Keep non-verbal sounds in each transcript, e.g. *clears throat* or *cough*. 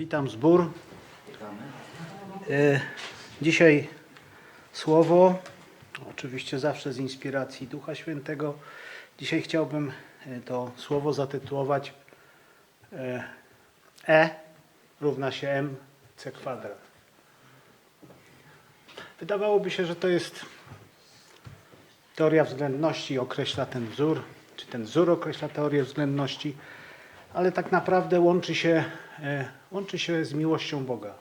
Witam zbór. E, Dzisiaj słowo, oczywiście zawsze z inspiracji Ducha Świętego. Dzisiaj chciałbym e, to słowo zatytułować e, E równa się m c kwadrat. Wydawałoby się, że to jest teoria względności określa ten wzór, czy ten wzór określa teorię względności, ale tak naprawdę łączy się, e, łączy się z miłością Boga.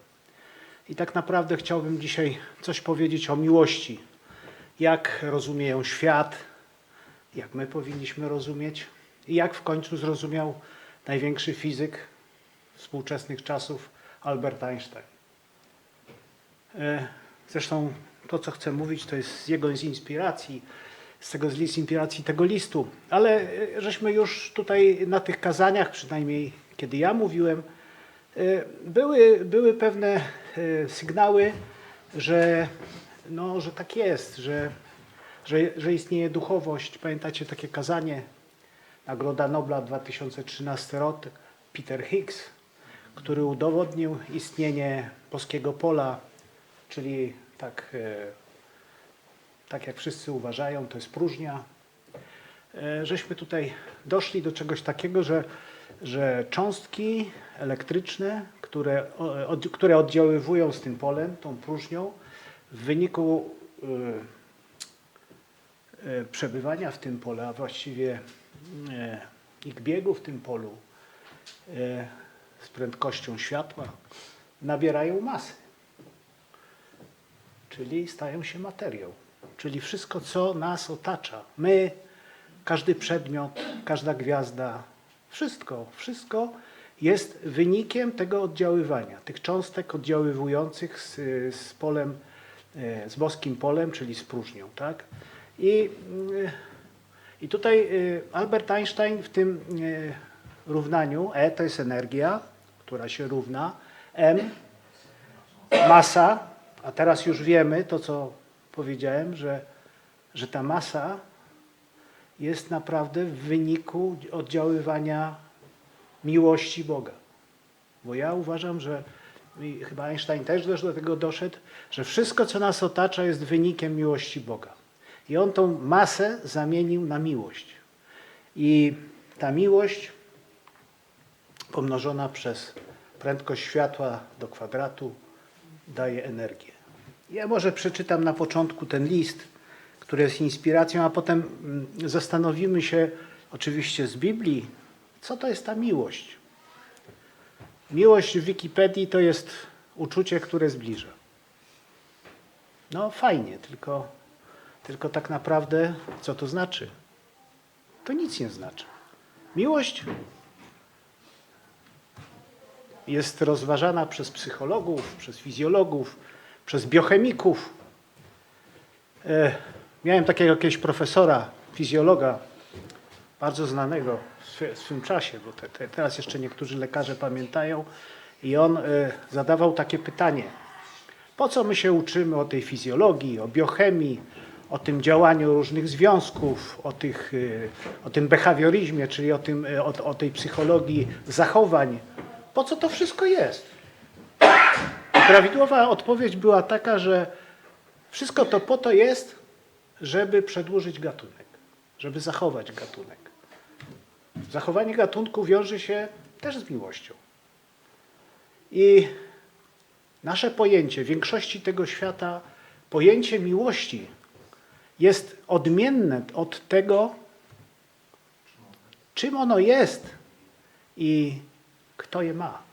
I tak naprawdę chciałbym dzisiaj coś powiedzieć o miłości. Jak rozumieją świat, jak my powinniśmy rozumieć i jak w końcu zrozumiał największy fizyk współczesnych czasów Albert Einstein. E, Zresztą to, co chcę mówić, to jest z jego inspiracji, z tego z inspiracji tego listu. Ale e, żeśmy już tutaj na tych kazaniach, przynajmniej kiedy ja mówiłem, e, były, były pewne e, sygnały, że, no, że tak jest, że, że, że istnieje duchowość. Pamiętacie takie kazanie, Nagroda Nobla 2013 rok, Peter Higgs, który udowodnił istnienie boskiego pola, czyli tak, tak jak wszyscy uważają, to jest próżnia. E, Żeśmy tutaj doszli do czegoś takiego, że, że cząstki elektryczne, które, od, które oddziaływują z tym polem, tą próżnią, w wyniku e, e, przebywania w tym polu, a właściwie e, ich biegu w tym polu e, z prędkością światła, nabierają masy czyli stają się materią. Czyli wszystko, co nas otacza, my, każdy przedmiot, każda gwiazda, wszystko, wszystko jest wynikiem tego oddziaływania, tych cząstek oddziaływujących z, z polem, e, z boskim polem, czyli z próżnią. Tak? I, mm, I tutaj e, Albert Einstein w tym e, równaniu E to jest energia, która się równa, M masa, a teraz już wiemy to, co powiedziałem, że, że ta masa jest naprawdę w wyniku oddziaływania miłości Boga. Bo ja uważam, że i chyba Einstein też do tego doszedł, że wszystko, co nas otacza, jest wynikiem miłości Boga. I on tą masę zamienił na miłość. I ta miłość pomnożona przez prędkość światła do kwadratu daje energię. Ja może przeczytam na początku ten list, który jest inspiracją, a potem mm, zastanowimy się oczywiście z Biblii, co to jest ta miłość. Miłość w Wikipedii to jest uczucie, które zbliża. No fajnie, tylko, tylko tak naprawdę co to znaczy? To nic nie znaczy. Miłość jest rozważana przez psychologów, przez fizjologów, przez biochemików. E, miałem takiego jakiegoś profesora, fizjologa, bardzo znanego w swy- w swym czasie, bo te, te, teraz jeszcze niektórzy lekarze pamiętają, i on e, zadawał takie pytanie: po co my się uczymy o tej fizjologii, o biochemii, o tym działaniu różnych związków, o, tych, y, o tym behawiorizmie, czyli o, tym, o, o tej psychologii zachowań? Po co to wszystko jest? Prawidłowa odpowiedź była taka, że wszystko to po to jest, żeby przedłużyć gatunek, żeby zachować gatunek. Zachowanie gatunku wiąże się też z miłością. I nasze pojęcie, większości tego świata, pojęcie miłości jest odmienne od tego, czym ono jest i kto je ma.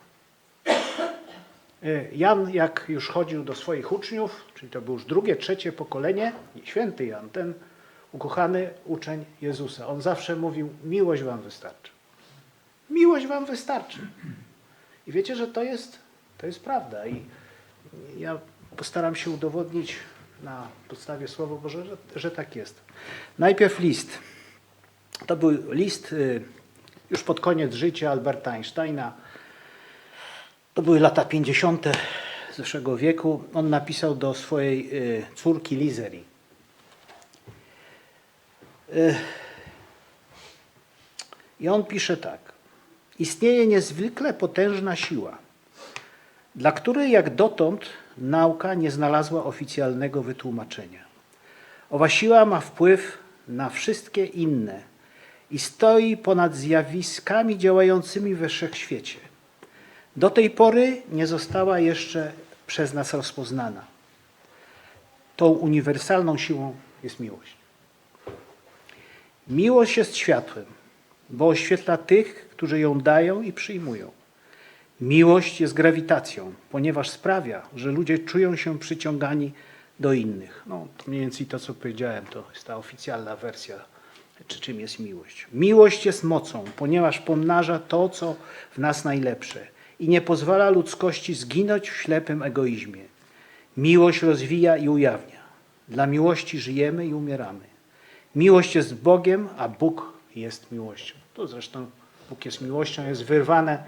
E, Jan, jak już chodził do swoich uczniów, czyli to było już drugie, trzecie pokolenie, święty Jan, ten ukochany uczeń Jezusa, on zawsze mówił: Miłość wam wystarczy. Miłość wam wystarczy. I wiecie, że to jest, to jest prawda. I ja postaram się udowodnić na podstawie Słowa Boże, że, że tak jest. Najpierw list. To był list y, już pod koniec życia Alberta Einsteina. To były lata 50. zeszłego wieku. On napisał do swojej y, córki Lizerii. Y, I on pisze tak. Istnieje niezwykle potężna siła, dla której jak dotąd nauka nie znalazła oficjalnego wytłumaczenia. Owa siła ma wpływ na wszystkie inne i stoi ponad zjawiskami działającymi we wszechświecie. Do tej pory nie została jeszcze przez nas rozpoznana. Tą uniwersalną siłą jest miłość. Miłość jest światłem, bo oświetla tych, którzy ją dają i przyjmują. Miłość jest grawitacją, ponieważ sprawia, że ludzie czują się przyciągani do innych. No, mniej więcej to, co powiedziałem, to jest ta oficjalna wersja, czy czym jest miłość. Miłość jest mocą, ponieważ pomnaża to, co w nas najlepsze i nie pozwala ludzkości zginąć w ślepym egoizmie. Miłość rozwija i ujawnia. Dla miłości żyjemy i umieramy. Miłość jest Bogiem, a Bóg jest miłością. To zresztą Bóg jest miłością, jest wyrwane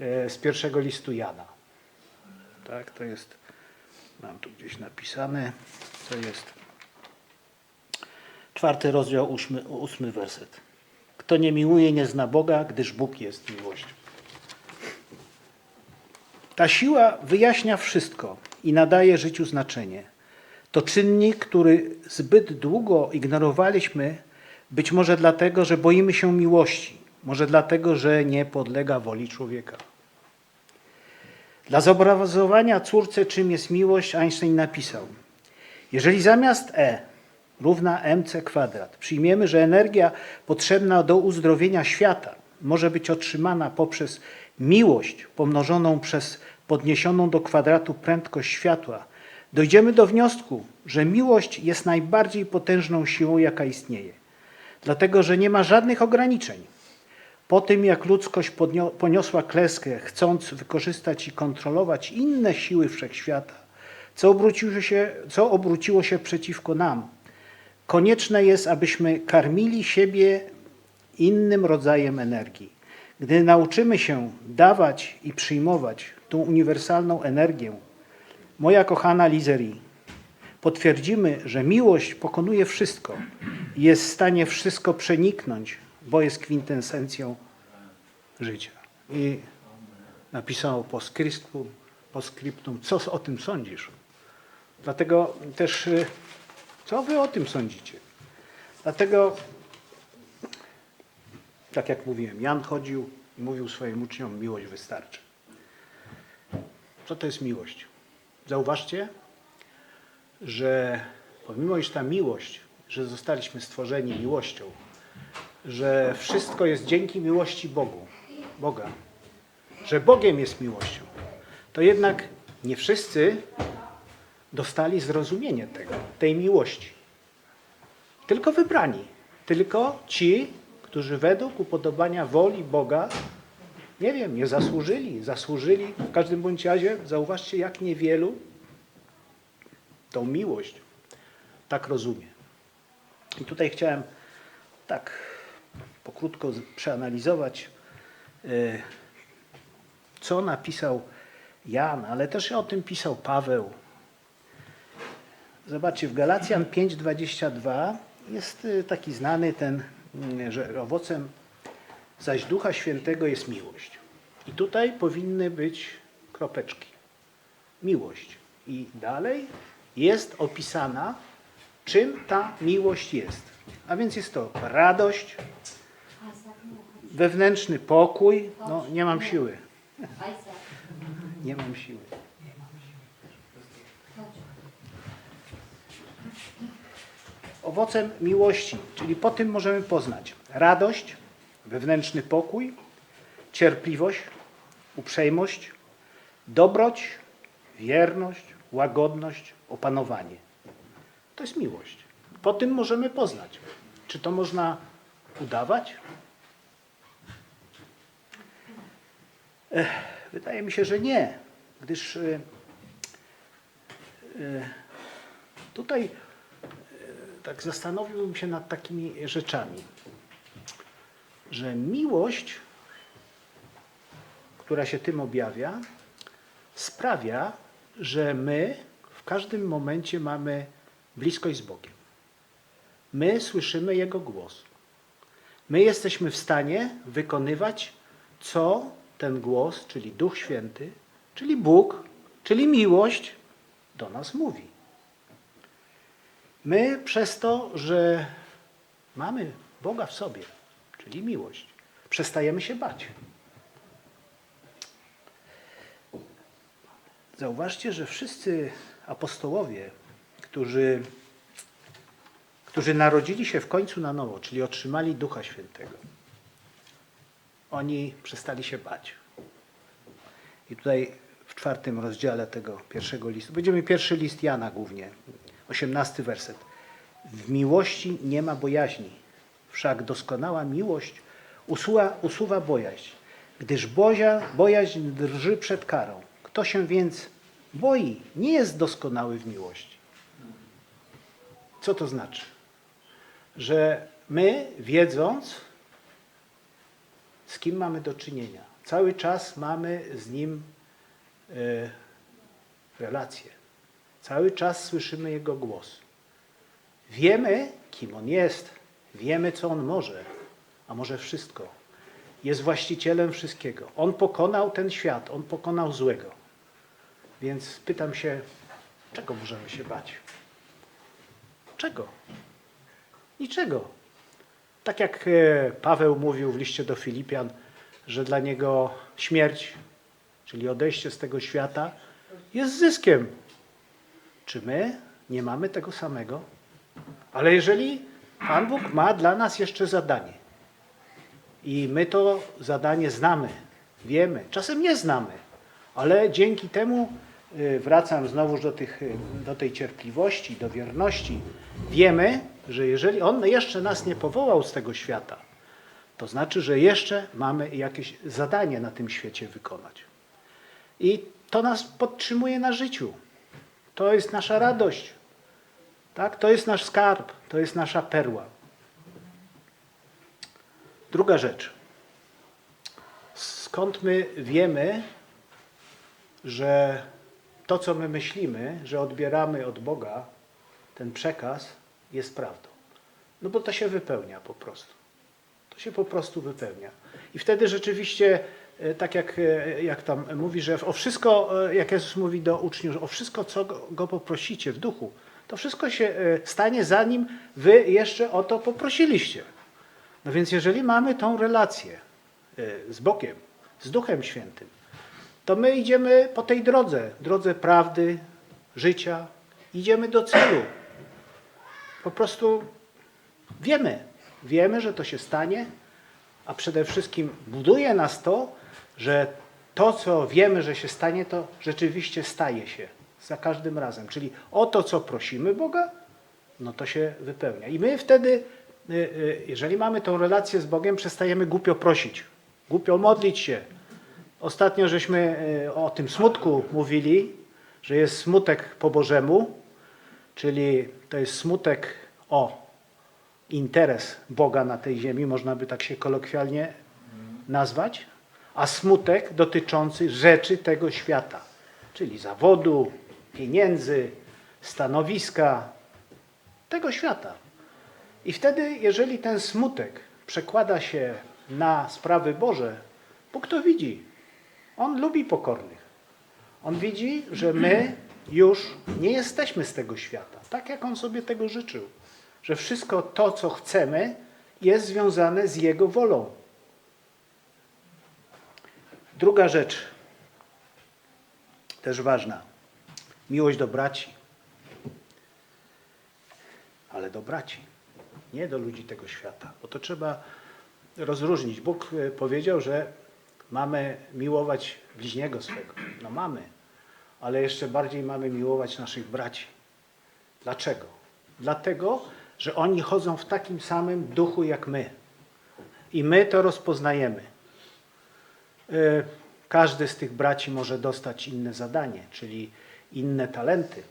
e, z pierwszego listu Jana. Tak, to jest, mam tu gdzieś napisane, to jest czwarty rozdział, ósmy, ósmy werset. Kto nie miłuje, nie zna Boga, gdyż Bóg jest miłością. Ta siła wyjaśnia wszystko i nadaje życiu znaczenie. To czynnik, który zbyt długo ignorowaliśmy, być może dlatego, że boimy się miłości, może dlatego, że nie podlega woli człowieka. Dla zobrazowania córce, czym jest miłość, Einstein napisał: Jeżeli zamiast E równa mc kwadrat przyjmiemy, że energia potrzebna do uzdrowienia świata może być otrzymana poprzez miłość pomnożoną przez podniesioną do kwadratu prędkość światła, dojdziemy do wniosku, że miłość jest najbardziej potężną siłą, jaka istnieje. Dlatego, że nie ma żadnych ograniczeń. Po tym, jak ludzkość poniosła klęskę, chcąc wykorzystać i kontrolować inne siły wszechświata, co obróciło się, co obróciło się przeciwko nam, konieczne jest, abyśmy karmili siebie innym rodzajem energii. Gdy nauczymy się dawać i przyjmować tą uniwersalną energię, moja kochana Lizerii, potwierdzimy, że miłość pokonuje wszystko i jest w stanie wszystko przeniknąć, bo jest kwintesencją życia. I napisał po skryptum, po skryptum co o tym sądzisz? Dlatego też, y, co wy o tym sądzicie? Dlatego, tak jak mówiłem, Jan chodził i mówił swoim uczniom, miłość wystarczy. Co to jest miłość? Zauważcie, że pomimo iż ta miłość, że zostaliśmy stworzeni miłością, że wszystko jest dzięki miłości Bogu, Boga, że Bogiem jest miłością, to jednak nie wszyscy dostali zrozumienie tego, tej miłości. Tylko wybrani, tylko ci, którzy według upodobania woli Boga, nie wiem, nie zasłużyli, zasłużyli, w każdym bądź razie, zauważcie, jak niewielu tą miłość tak rozumie. I tutaj chciałem tak pokrótko przeanalizować, y, co napisał Jan, ale też o tym pisał Paweł. Zobaczcie, w Galacjan 5:22 jest y, taki znany ten, y, że owocem zaś Ducha Świętego jest miłość. I tutaj powinny być kropeczki. Miłość. I dalej jest opisana, czym ta miłość jest. A więc jest to radość, wewnętrzny pokój. No, nie mam siły. Nie mam siły. Owocem miłości, czyli po tym możemy poznać radość, wewnętrzny pokój, cierpliwość, uprzejmość, dobroć, wierność, łagodność, opanowanie. To jest miłość. Po tym możemy poznać. Czy to można udawać? Ech, wydaje mi się, że nie, gdyż y, y, tutaj y, tak zastanowiłbym się nad takimi rzeczami, że miłość, która się tym objawia, sprawia, że my w każdym momencie mamy bliskość z Bogiem. My słyszymy Jego głos. My jesteśmy w stanie wykonywać, co ten głos, czyli Duch Święty, czyli Bóg Czyli miłość do nas mówi. My przez to, że mamy Boga w sobie, czyli miłość, przestajemy się bać. Zauważcie, że wszyscy apostołowie, którzy, którzy narodzili się w końcu na nowo, czyli otrzymali Ducha Świętego, oni przestali się bać. I tutaj w czwartym rozdziale tego pierwszego listu, będziemy pierwszy list Jana głównie, osiemnasty werset. W miłości nie ma bojaźni, wszak doskonała miłość usuwa, usuwa bojaźń, gdyż bozia, bojaźń drży przed karą. Kto się więc boi, nie jest doskonały w miłości. Co to znaczy? Że my, wiedząc, z kim mamy do czynienia, cały czas mamy z nim relacje. Cały czas słyszymy jego głos. Wiemy, kim on jest, wiemy, co on może, a może wszystko. Jest właścicielem wszystkiego. On pokonał ten świat, on pokonał złego. Więc pytam się, czego możemy się bać? Czego? Niczego. Tak jak e, Paweł mówił w liście do Filipian, że dla niego śmierć, czyli odejście z tego świata, jest zyskiem. Czy my nie mamy tego samego? Ale jeżeli Pan Bóg ma dla nas jeszcze zadanie i my to zadanie znamy, wiemy, czasem nie znamy, ale dzięki temu y, wracam znowu do, y, do tej cierpliwości, do wierności. Wiemy, że jeżeli On jeszcze nas nie powołał z tego świata, to znaczy, że jeszcze mamy jakieś zadanie na tym świecie wykonać. I to nas podtrzymuje na życiu. To jest nasza radość. Tak? To jest nasz skarb, to jest nasza perła. Druga rzecz. Skąd my wiemy, że to, co my myślimy, że odbieramy od Boga, ten przekaz, jest prawdą? No bo to się wypełnia po prostu. To się po prostu wypełnia. I wtedy rzeczywiście, e, tak jak, e, jak tam mówi, że o wszystko, e, jak Jezus mówi do uczniów, o wszystko, co go poprosicie w duchu, to wszystko się e, stanie, zanim wy jeszcze o to poprosiliście. No więc jeżeli mamy tą relację e, z Bogiem, z Duchem Świętym, to my idziemy po tej drodze, drodze prawdy, życia, idziemy do celu. Po prostu wiemy, wiemy, że to się stanie, a przede wszystkim buduje nas to, że to, co wiemy, że się stanie, to rzeczywiście staje się za każdym razem. Czyli o to, co prosimy Boga, no to się wypełnia. I my wtedy, y, y, jeżeli mamy tą relację z Bogiem, przestajemy głupio prosić, głupio modlić się. Ostatnio żeśmy y, o tym smutku mówili, że jest smutek po Bożemu, czyli to jest smutek o interes Boga na tej ziemi, można by tak się kolokwialnie nazwać, a smutek dotyczący rzeczy tego świata, czyli zawodu, pieniędzy, stanowiska, tego świata. I wtedy, jeżeli ten smutek przekłada się na sprawy Boże, Bóg to widzi. On lubi pokornych. On widzi, że my już nie jesteśmy z tego świata, tak jak On sobie tego życzył. Że wszystko to, co chcemy, jest związane z Jego wolą. Druga rzecz, też ważna. Miłość do braci. Ale do braci, nie do ludzi tego świata. Bo to trzeba rozróżnić. Bóg e, powiedział, że mamy miłować bliźniego swego. No mamy, ale jeszcze bardziej mamy miłować naszych braci. Dlaczego? Dlatego, że oni chodzą w takim samym duchu jak my. I my to rozpoznajemy. E, Każdy z tych braci może dostać inne zadanie, czyli inne talenty.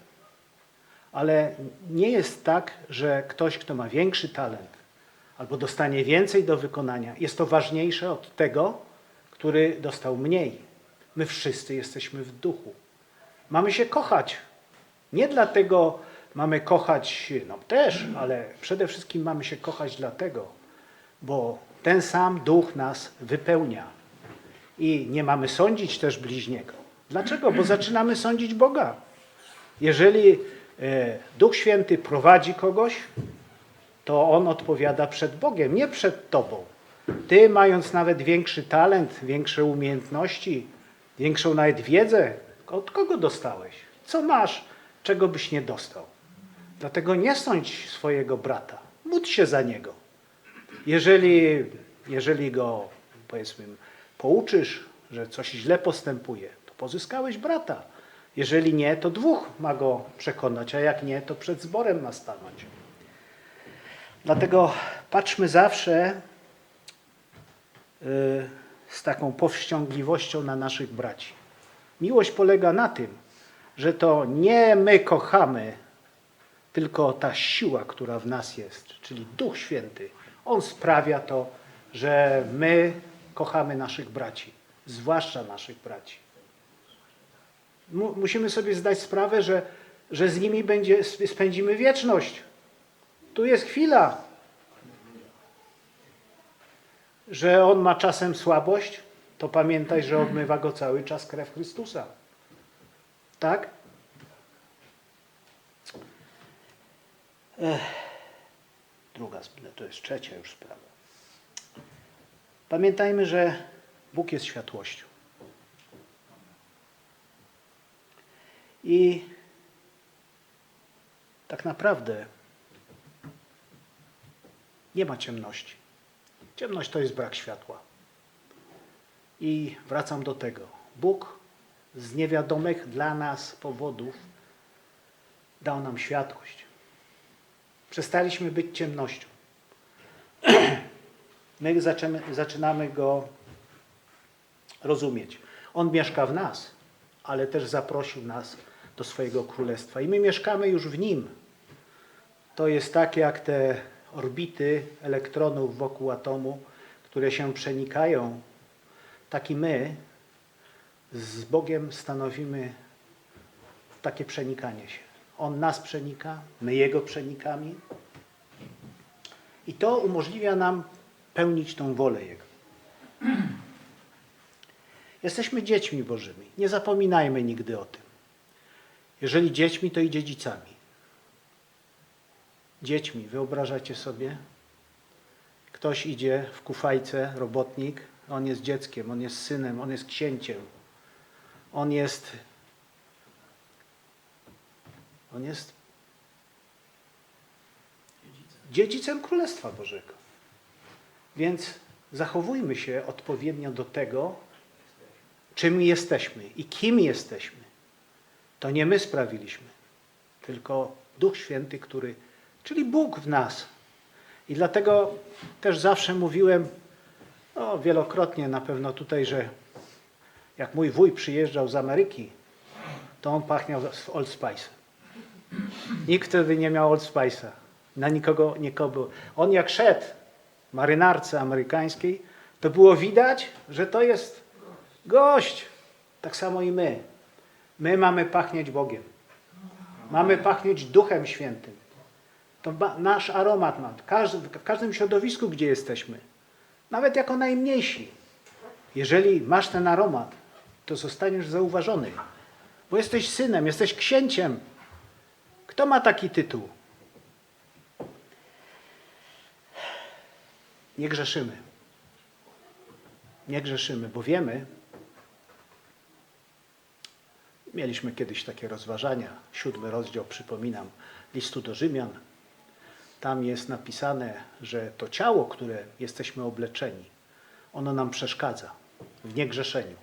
Ale nie jest tak, że ktoś, kto ma większy talent albo dostanie więcej do wykonania, jest to ważniejsze od tego, który dostał mniej. My wszyscy jesteśmy w duchu. Mamy się kochać. Nie dlatego mamy kochać, no też, ale przede wszystkim mamy się kochać dlatego, bo ten sam duch nas wypełnia. I nie mamy sądzić też bliźniego. Dlaczego? Bo zaczynamy sądzić Boga. Jeżeli e, Duch Święty prowadzi kogoś, to on odpowiada przed Bogiem, nie przed tobą. Ty, mając nawet większy talent, większe umiejętności, większą nawet wiedzę, od kogo dostałeś? Co masz, czego byś nie dostał? Dlatego nie sądź swojego brata. Módl się za niego. Jeżeli, jeżeli go, powiedzmy, pouczysz, że coś źle postępuje, pozyskałeś brata. Jeżeli nie, to dwóch ma go przekonać, a jak nie, to przed zborem ma stanąć. Dlatego patrzmy zawsze y, z taką powściągliwością na naszych braci. Miłość polega na tym, że to nie my kochamy, tylko ta siła, która w nas jest, czyli Duch Święty. On sprawia to, że my kochamy naszych braci, zwłaszcza naszych braci. Mu- Musimy sobie zdać sprawę, że, że z nimi będzie, spędzimy wieczność. Tu jest chwila, że on ma czasem słabość, to pamiętaj, że obmywa go cały czas krew Chrystusa. Tak? Ech. Druga, sp- to jest trzecia już sprawa. Pamiętajmy, że Bóg jest światłością. I tak naprawdę nie ma ciemności. Ciemność to jest brak światła. I wracam do tego. Bóg z niewiadomych dla nas powodów dał nam światłość. Przestaliśmy być ciemnością. *clears throat* My zaczynamy, go rozumieć. On mieszka w nas, ale też zaprosił nas do swojego królestwa. I my mieszkamy już w nim. To jest tak jak te orbity elektronów wokół atomu, które się przenikają. Tak i my z Bogiem stanowimy takie przenikanie się. On nas przenika, my Jego przenikamy. I to umożliwia nam pełnić tą wolę Jego. Jesteśmy dziećmi Bożymi. Nie zapominajmy nigdy o tym. Jeżeli dziećmi, to i dziedzicami. Dziećmi, wyobrażacie sobie? Ktoś idzie w kufajce, robotnik, on jest dzieckiem, on jest synem, on jest księciem. On jest. On jest dziedzicem Królestwa Bożego. Więc zachowujmy się odpowiednio do tego, czym jesteśmy i kim jesteśmy. To nie my sprawiliśmy, tylko Duch Święty, który, czyli Bóg w nas. I dlatego też zawsze mówiłem, no, wielokrotnie na pewno tutaj, że jak mój wuj przyjeżdżał z Ameryki, to on pachniał z Old Spice. Nikt wtedy nie miał Old Spice'a. Na nikogo, nikogo. On jak szedł marynarce amerykańskiej, to było widać, że to jest gość. Tak samo i my. My mamy pachnieć Bogiem. Mamy pachnieć Duchem Świętym. To nasz aromat ma. W każdym środowisku, gdzie jesteśmy. Nawet jako najmniejsi. Jeżeli masz ten aromat, to zostaniesz zauważony. Bo jesteś synem, jesteś księciem. Kto ma taki tytuł? Nie grzeszymy. Nie grzeszymy, bo wiemy, mieliśmy kiedyś takie rozważania, siódmy rozdział, przypominam, listu do Rzymian. Tam jest napisane, że to ciało, które jesteśmy obleczeni, ono nam przeszkadza w niegrzeszeniu,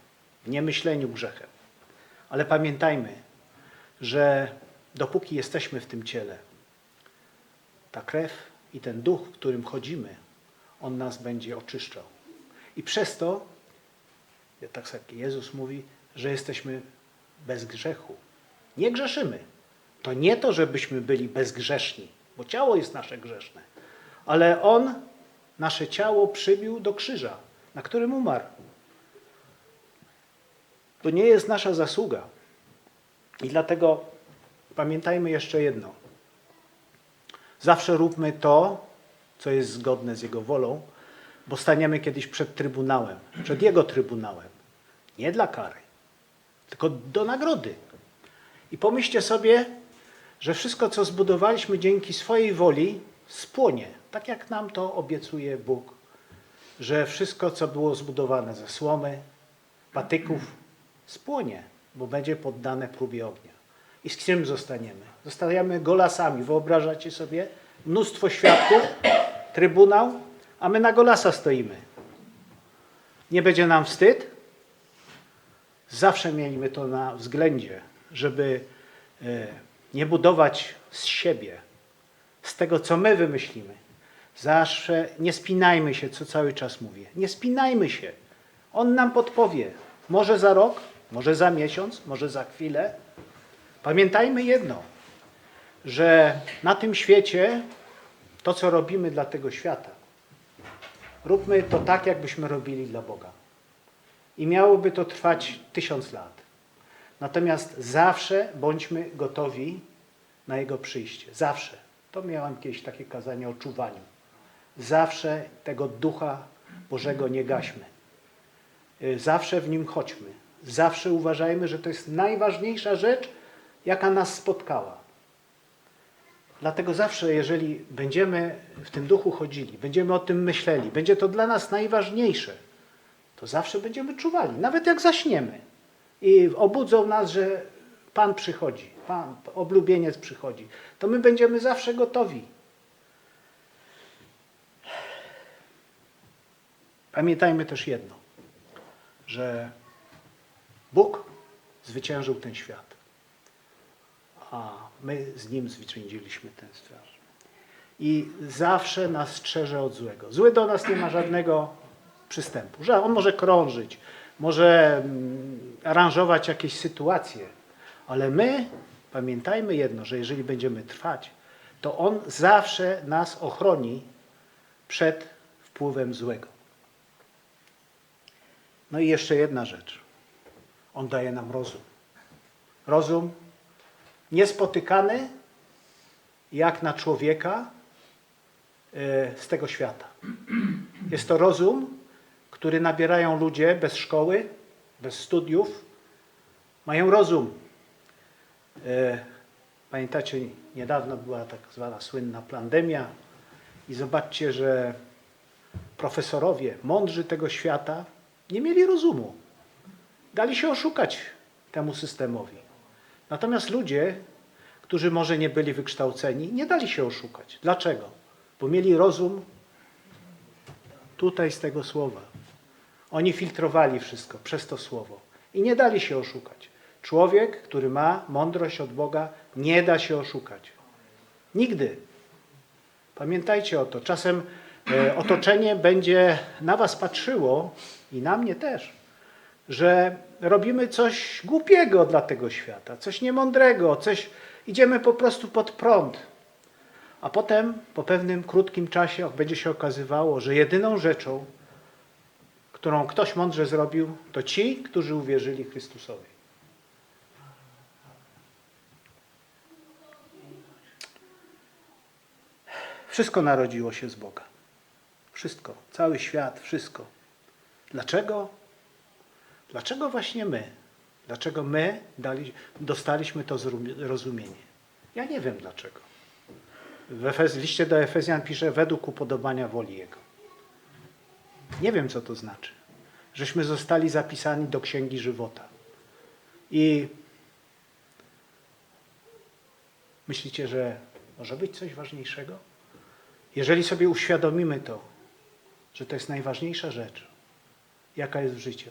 w niemyśleniu grzechem. Ale pamiętajmy, że dopóki jesteśmy w tym ciele, ta krew i ten duch, w którym chodzimy, on nas będzie oczyszczał. I przez to, tak jak Jezus mówi, że jesteśmy bez grzechu. Nie grzeszymy. To nie to, żebyśmy byli bezgrzeszni, bo ciało jest nasze grzeszne, ale On nasze ciało przybił do krzyża, na którym umarł. To nie jest nasza zasługa. I dlatego pamiętajmy jeszcze jedno. Zawsze róbmy to, co jest zgodne z Jego wolą, bo staniemy kiedyś przed Trybunałem, przed Jego Trybunałem. Nie dla kary, tylko do nagrody. I pomyślcie sobie, że wszystko, co zbudowaliśmy dzięki swojej woli, spłonie. Tak jak nam to obiecuje Bóg, że wszystko, co było zbudowane ze słomy, patyków, spłonie, bo będzie poddane próbie ognia. I z czym zostaniemy? Zostajemy golasami. Wyobrażacie sobie? Mnóstwo świadków, trybunał, a my na golasa stoimy. Nie będzie nam wstyd? Zawsze mieliśmy to na względzie, żeby e, nie budować z siebie, z tego, co my wymyślimy. Zawsze nie spinajmy się, co cały czas mówię. Nie spinajmy się. On nam podpowie. Może za rok, może za miesiąc, może za chwilę. Pamiętajmy jedno, że na tym świecie to, co robimy dla tego świata, róbmy to tak, jakbyśmy robili dla Boga. I miałoby to trwać tysiąc lat. Natomiast zawsze bądźmy gotowi na Jego przyjście. Zawsze. To miałem kiedyś takie kazanie o czuwaniu. Zawsze tego Ducha Bożego nie gaśmy. Y, Zawsze w Nim chodźmy. Zawsze uważajmy, że to jest najważniejsza rzecz, jaka nas spotkała. Dlatego zawsze, jeżeli będziemy w tym duchu chodzili, będziemy o tym myśleli, będzie to dla nas najważniejsze, to zawsze będziemy czuwali, nawet jak zaśniemy. I obudzą nas, że Pan przychodzi, Pan, oblubieniec przychodzi, to my będziemy zawsze gotowi. Pamiętajmy też jedno, że Bóg zwyciężył ten świat, a my z Nim zwyciężyliśmy ten świat. I zawsze nas strzeże od złego. Zły do nas nie ma żadnego przystępu. Że on może krążyć, może mm, aranżować jakieś sytuacje, ale my pamiętajmy jedno, że jeżeli będziemy trwać, to on zawsze nas ochroni przed wpływem złego. No i jeszcze jedna rzecz. On daje nam rozum. Rozum niespotykany jak na człowieka e, z tego świata. Jest to rozum, który nabierają ludzie bez szkoły, bez studiów. Mają rozum. E, Pamiętacie, niedawno była tak zwana słynna pandemia i zobaczcie, że profesorowie, mądrzy tego świata, nie mieli rozumu. Dali się oszukać temu systemowi. Natomiast ludzie, którzy może nie byli wykształceni, nie dali się oszukać. Dlaczego? Bo mieli rozum tutaj z tego słowa. Oni filtrowali wszystko przez to słowo i nie dali się oszukać. Człowiek, który ma mądrość od Boga, nie da się oszukać. Nigdy. Pamiętajcie o to. Czasem e, otoczenie będzie na was patrzyło i na mnie też, że robimy coś głupiego dla tego świata, coś niemądrego, coś idziemy po prostu pod prąd. A potem, po pewnym krótkim czasie, będzie się okazywało, że jedyną rzeczą, którą ktoś mądrze zrobił, to ci, którzy uwierzyli Chrystusowi. Wszystko narodziło się z Boga. Wszystko, cały świat, wszystko. Dlaczego? Dlaczego właśnie my? Dlaczego my dali, dostaliśmy to zrozumienie? Ja nie wiem dlaczego. W Efez, liście do Efezjan pisze według upodobania woli Jego. Nie wiem, co to znaczy. Żeśmy zostali zapisani do Księgi Żywota. I myślicie, że może być coś ważniejszego? Jeżeli sobie uświadomimy to, że to jest najważniejsza rzecz, jaka jest w życiu,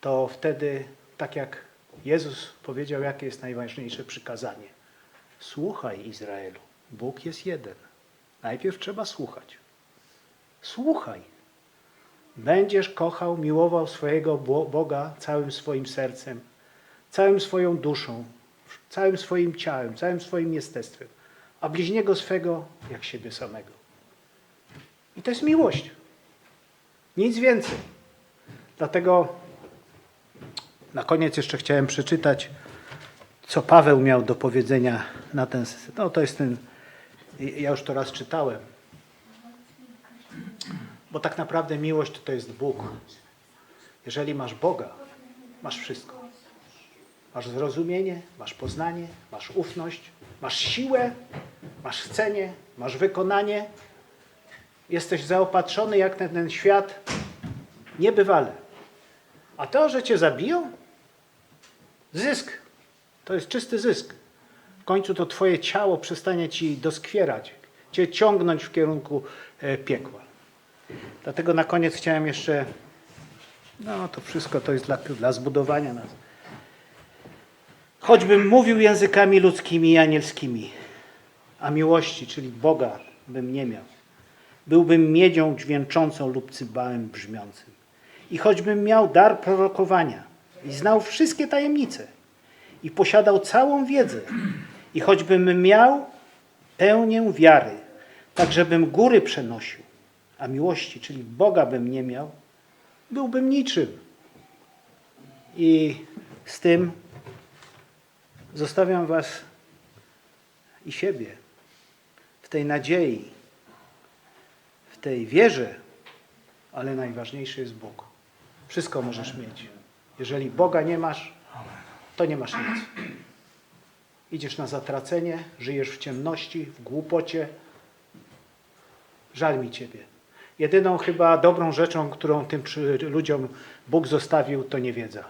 to wtedy, tak jak Jezus powiedział, jakie jest najważniejsze przykazanie. Słuchaj Izraelu, Bóg jest jeden. Najpierw trzeba słuchać. Słuchaj. Będziesz kochał, miłował swojego Boga całym swoim sercem, całym swoją duszą, całym swoim ciałem, całym swoim jestestwem, a bliźniego swego jak siebie samego. I to jest miłość. Nic więcej. Dlatego na koniec jeszcze chciałem przeczytać, co Paweł miał do powiedzenia na ten. No to jest ten. Ja już to raz czytałem. Bo tak naprawdę miłość to, jest Bóg. Jeżeli masz Boga, masz wszystko. masz zrozumienie, masz poznanie, masz ufność, masz siłę, masz chcenie, masz wykonanie. Jesteś zaopatrzony jak na ten świat niebywale. A to, że cię zabiją, zysk. To jest czysty zysk. W końcu to twoje ciało przestanie ci doskwierać, cię ciągnąć w kierunku e, piekła. Dlatego na koniec chciałem jeszcze, no to wszystko to jest dla, dla zbudowania nas. Choćbym mówił językami ludzkimi i anielskimi, a miłości, czyli Boga, bym nie miał. Byłbym miedzią dźwięczącą lub cymbałem brzmiącym. I choćbym miał dar prorokowania i znał wszystkie tajemnice i posiadał całą wiedzę, i choćbym miał pełnię wiary, tak żebym góry przenosił, a miłości, czyli Boga bym nie miał, byłbym niczym. I z tym zostawiam Was i siebie w tej nadziei, w tej wierze, ale najważniejszy jest Bóg. Wszystko możesz mieć. Jeżeli Boga nie masz, to nie masz nic. Idziesz na zatracenie, żyjesz w ciemności, w głupocie. Żal mi Ciebie. Jedyną chyba dobrą rzeczą, którą tym ludziom Bóg zostawił, to niewiedza.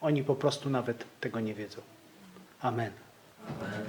Oni po prostu nawet tego nie wiedzą. Amen. Amen.